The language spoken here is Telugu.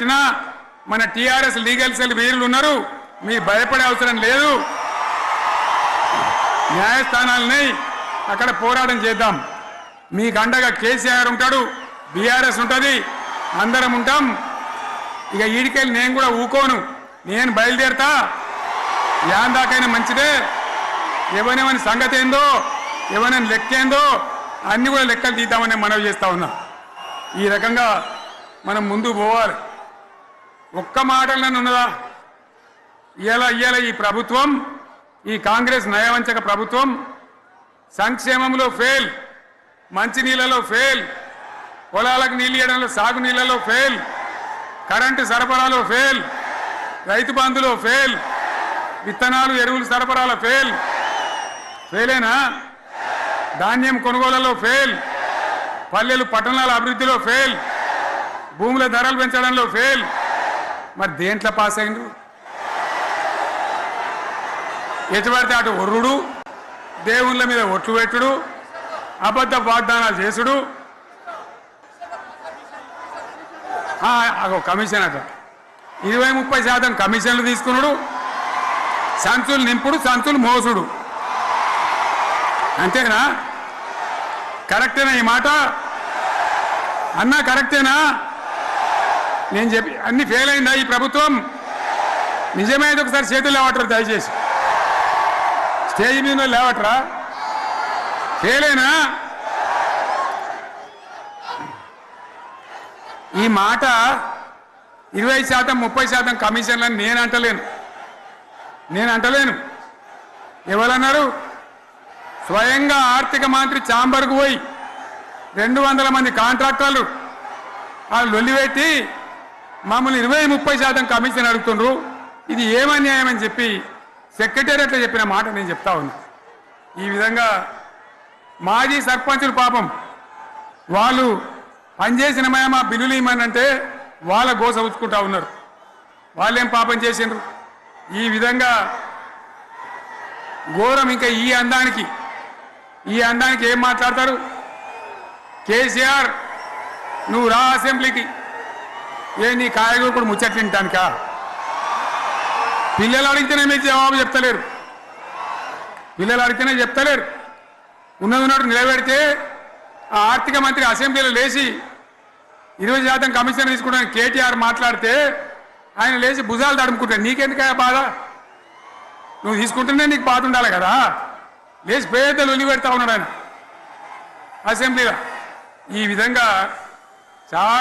పెట్టినా మన టీఆర్ఎస్ లీగల్ సెల్ వీరులు ఉన్నారు. మీ భయపడే అవసరం లేదు. న్యాయస్థానాలని అక్కడ పోరాటం చేద్దాం. మీకు అండగా కేసీఆర్ ఉంటాడు బీఆర్ఎస్ ఉంటుంది అందరం ఉంటాం. ఇక ఈడికెళ్ళి నేను కూడా ఊకోను. నేను బయలుదేరతా. యాందాకైనా మంచిదే. ఎవరెవని సంగతి ఏందో ఎవరైనా లెక్క ఏందో అన్ని కూడా లెక్కలు తీద్దామని మనవి చేస్తా ఉన్నా. ఈ రకంగా మనం ముందు పోవాలి. ఒక్క మాటలను ఉన్నదా? ఇయ్యాల ఇవాళ ఈ ప్రభుత్వం ఈ కాంగ్రెస్ నయవంచక ప్రభుత్వం సంక్షేమంలో ఫెయిల్ మంచినీళ్ళలో ఫెయిల్ పొలాలకు నీళ్ళు ఇవ్వడంలో సాగు నీళ్ళలో ఫెయిల్ కరెంటు సరఫరాలో ఫెయిల్ రైతు బంధులో ఫెయిల్ విత్తనాలు ఎరువులు సరఫరాల ఫెయిల్ ఫెయిలేనా ధాన్యం కొనుగోలలో ఫెయిల్ పల్లెలు పట్టణాల అభివృద్ధిలో ఫెయిల్ భూముల ధరలు పెంచడంలో ఫెయిల్ మరి దేంట్లో పాస్ అయిండు? ఎటువంటి అటు ఒర్రుడు దేవుళ్ళ మీద ఒట్లు పెట్టుడు అబద్ధ వాగ్దానాలు చేసుడు? అగో కమిషన్ అట. ఇరవై ముప్పై శాతం కమిషన్లు తీసుకున్నాడు సంచులు నింపుడు సంచులు మోసుడు. అంతేనా? కరెక్టేనా ఈ మాట? అన్నా కరెక్టేనా? నేను చెప్పి అన్ని ఫెయిల్ అయిందా ఈ ప్రభుత్వం? నిజమైన ఒకసారి చేతులు లేవటరు దయచేసి. స్టేజ్ మీద లేవటరా? లేవట్రా ఫెయిలేనా ఈ మాట ఇరవై శాతం ముప్పై శాతం కమిషన్లని నేను అంటలేను. నేను అంటలేను. ఎవరన్నారు? స్వయంగా ఆర్థిక మంత్రి చాంబర్కు పోయి రెండు వందల మంది కాంట్రాక్టర్లు వాళ్ళు లొల్లిపెట్టి మమ్మల్ని ఇరవై ముప్పై శాతం కమిషన్ అడుగుతుండ్రు. ఇది ఏమన్యాయం అని చెప్పి సెక్రటేరియట్లో చెప్పిన మాట నేను చెప్తా ఉన్నా. ఈ విధంగా మాజీ సర్పంచులు పాపం వాళ్ళు పనిచేసిన మా బిల్లులు ఇమ్మనంటే వాళ్ళ గోస ఉంచుకుంటా ఉన్నారు. వాళ్ళేం పాపం చేసిండ్రు? ఈ విధంగా ఘోరం ఇంకా ఈ అందానికి ఈ అందానికి ఏం మాట్లాడతారు? కేసీఆర్ నువ్వు రా అసెంబ్లీకి. ఏ నీ కాయగూరకుడు ముచ్చట్లు తింటానుక పిల్లలు అడిగితేనే మీకు జవాబు చెప్తలేరు. పిల్లలు అడిగితేనే చెప్తలేరు. ఉన్నది ఉన్నట్టు నిలబెడితే ఆ ఆర్థిక మంత్రి అసెంబ్లీలో లేచి ఇరవై శాతం కమిషన్ తీసుకోవడానికి కేటీఆర్ మాట్లాడితే ఆయన లేచి భుజాలు తడుముకుంటాడు నీకెందుకయ్యా బాధ? నువ్వు తీసుకుంటేనే నీకు బాధ ఉండాలి కదా. లేచి పేదలు ఉల్లి పెడతా ఉన్నాడు ఆయన అసెంబ్లీలో. ఈ విధంగా చాలా